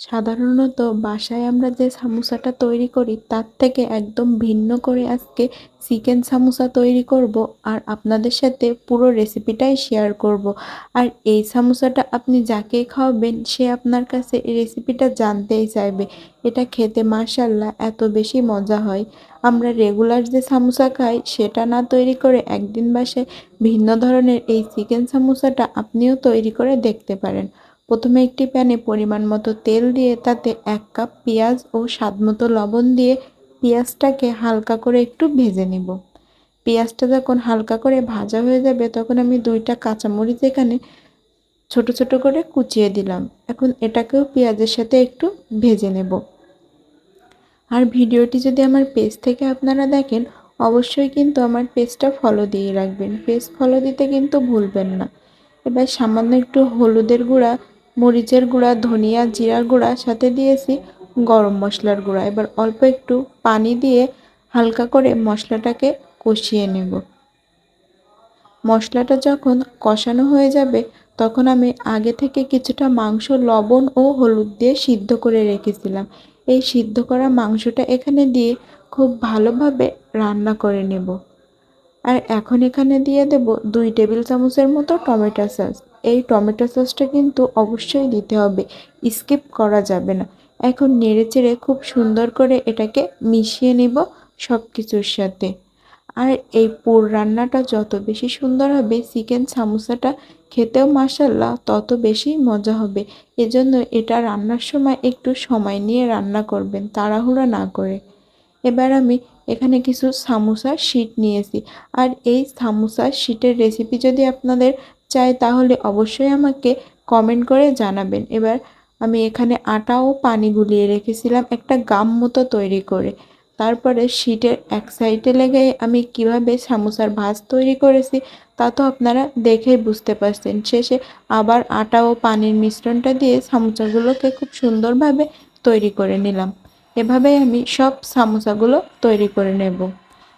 সাধারণত বাসায় আমরা যে সামোসাটা তৈরি করি, তার থেকে একদম ভিন্ন করে আজকে চিকেন সামোসা তৈরি করব আর আপনাদের সাথে পুরো রেসিপিটাই শেয়ার করব। আর এই সামোসাটা আপনি যাকে খাওয়াবেন, সে আপনার কাছে এই রেসিপিটা জানতেই চাইবে। এটা খেতে মার্শাল্লাহ এত বেশি মজা হয়। আমরা রেগুলার যে সামোসা খাই, সেটা না তৈরি করে একদিন বাসায় ভিন্ন ধরনের এই চিকেন সামোসাটা আপনিও তৈরি করে দেখতে পারেন। প্রথমে একটি প্যানে পরিমাণ মতো তেল দিয়ে তাতে এক কাপ পেঁয়াজ ও স্বাদ মতো লবণ দিয়ে পেঁয়াজটাকে হালকা করে একটু ভেজে নিব। পেঁয়াজটা যখন হালকা করে ভাজা হয়ে যাবে, তখন আমি দুইটা কাঁচামরিচ এখানে ছোট ছোট করে কুচিয়ে দিলাম। এখন এটাকেও পেঁয়াজের সাথে একটু ভেজে নেব। আর ভিডিওটি যদি আমার পেজ থেকে আপনারা দেখেন, অবশ্যই কিন্তু আমার পেজটা ফলো দিয়ে রাখবেন। পেজ ফলো দিতে কিন্তু ভুলবেন না। এবার সামান্য একটু হলুদের গুঁড়া মরিচের গুঁড়া, ধনিয়া জিরার গুঁড়া সাথে দিয়েছি গরম মশলার গুঁড়া। এবার অল্প একটু পানি দিয়ে হালকা করে মশলাটাকে কষিয়ে নেব। মশলাটা যখন কষানো হয়ে যাবে, তখন আমি আগে থেকে কিছুটা মাংস, লবণ ও হলুদ দিয়ে সিদ্ধ করে রেখেছিলাম। এই সিদ্ধ করা মাংসটা এখানে দিয়ে খুব ভালোভাবে রান্না করে নেব। আর এখন এখানে দিয়ে দেব দুই টেবিল চামচের মতো টমেটো সস। এই টমেটো সসটা কিন্তু অবশ্যই দিতে হবে, স্কিপ করা যাবে না। এখন নেড়ে চেড়ে খুব সুন্দর করে এটাকে মিশিয়ে নিব সব কিছুর সাথে। আর এই পুর রান্নাটা যত বেশি সুন্দর হবে, চিকেন সামোসাটা খেতেও মাসাল্লাহ তত বেশি মজা হবে। এজন্য এটা রান্নার সময় একটু সময় নিয়ে রান্না করবেন, তাড়াহুড়া না করে। এবার আমি এখানে কিছু সামোসার শিট নিয়েছি। আর এই সামোসার শিটের রেসিপি যদি আপনাদের চাই, তাহলে অবশ্যই আমাকে কমেন্ট করে জানাবেন। এবার আমি এখানে আটা ও পানি গুলিয়ে রেখেছিলাম একটা গাম মতো তৈরি করে। তারপরে শিটের এক সাইডে লেগে আমি কীভাবে সামোসার ভাজ তৈরি করেছি, তা তো আপনারা দেখেই বুঝতে পারছেন। শেষে আবার আটা ও পানির মিশ্রণটা দিয়ে সামোসাগুলোকে খুব সুন্দরভাবে তৈরি করে নিলাম। এভাবেই আমি সব সামোসাগুলো তৈরি করে নেব।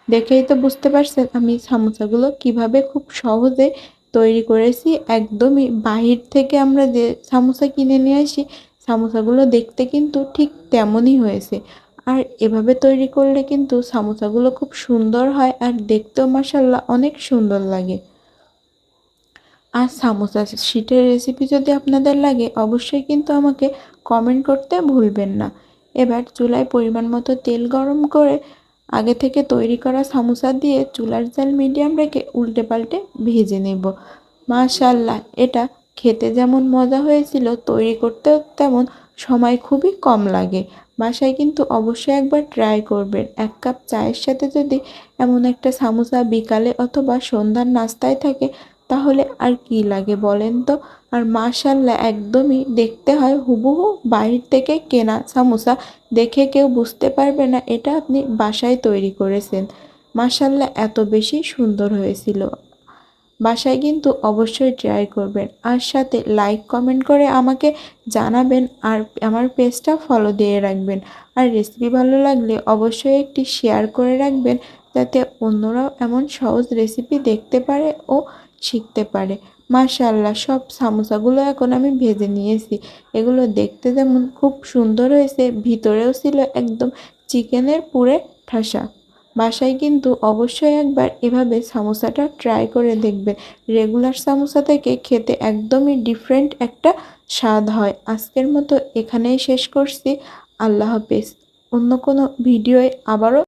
দেখেই তো বুঝতে পারছেন আমি সামোসাগুলো কীভাবে খুব সহজে তৈরি করেছি। একদমই বাহির থেকে আমরা যে সামোসা কিনে নিয়ে আসি, সামোসাগুলো দেখতে কিন্তু ঠিক তেমনই হয়েছে। আর এভাবে তৈরি করলে কিন্তু সামোসাগুলো খুব সুন্দর হয় আর দেখতেও মাসাল্লাহ অনেক সুন্দর লাগে। আর সামোসা শিটের রেসিপি যদি আপনাদের লাগে, অবশ্যই কিন্তু আমাকে কমেন্ট করতে ভুলবেন না। এবার চুলায় পরিমাণ মতো তেল গরম করে আগে থেকে তৈরি করা সামোসা দিয়ে চুলার জাল মিডিয়াম রেখে উল্টে পাল্টে ভেজে নেব। মাশাল্লাহ এটা খেতে যেমন মজা হয়েছিল, তৈরি করতেও তেমন সময় খুবই কম লাগে। বাসায় কিন্তু অবশ্যই একবার ট্রাই করবেন। এক কাপ চায়ের সাথে যদি এমন একটা সামোসা বিকালে অথবা সন্ধ্যার নাস্তায় থাকে তাহলে আর কি লাগে বলেন তো? আর মাশাল্লাহ একদমই দেখতে হয় হুবহু বাহির থেকে কেনা সামোসা। দেখে কেউ বুঝতে পারবে না এটা আপনি বাসায় তৈরি করেছেন। মাশাল্লাহ এত বেশি সুন্দর হয়েছিল। বাসায় কিন্তু অবশ্যই ট্রাই করবেন। আর সাথে লাইক, কমেন্ট করে আমাকে জানাবেন আর আমার পেজটা ফলো দিয়ে রাখবেন। আর রেসিপি ভালো লাগলে অবশ্যই একটি শেয়ার করে রাখবেন যাতে অন্যরাও এমন সহজ রেসিপি দেখতে পারে ও শিখতে পারে। মাশাল্লাহ সব সামোসাগুলো এখন আমি ভেজে নিয়েছি। এগুলো দেখতে যেমন খুব সুন্দর হয়েছে, ভিতরেও ছিল একদম চিকেনের পুরে ঠাসা। বাসায় কিন্তু অবশ্যই একবার এভাবে সামোসাটা ট্রাই করে দেখবেন রেগুলার সামোসা থেকে খেতে একদমই ডিফারেন্ট একটা স্বাদ হয়। আজকের মতো এখানেই শেষ করছি। আল্লাহ হাফেজ। অন্য কোনো ভিডিওয়ে আবারও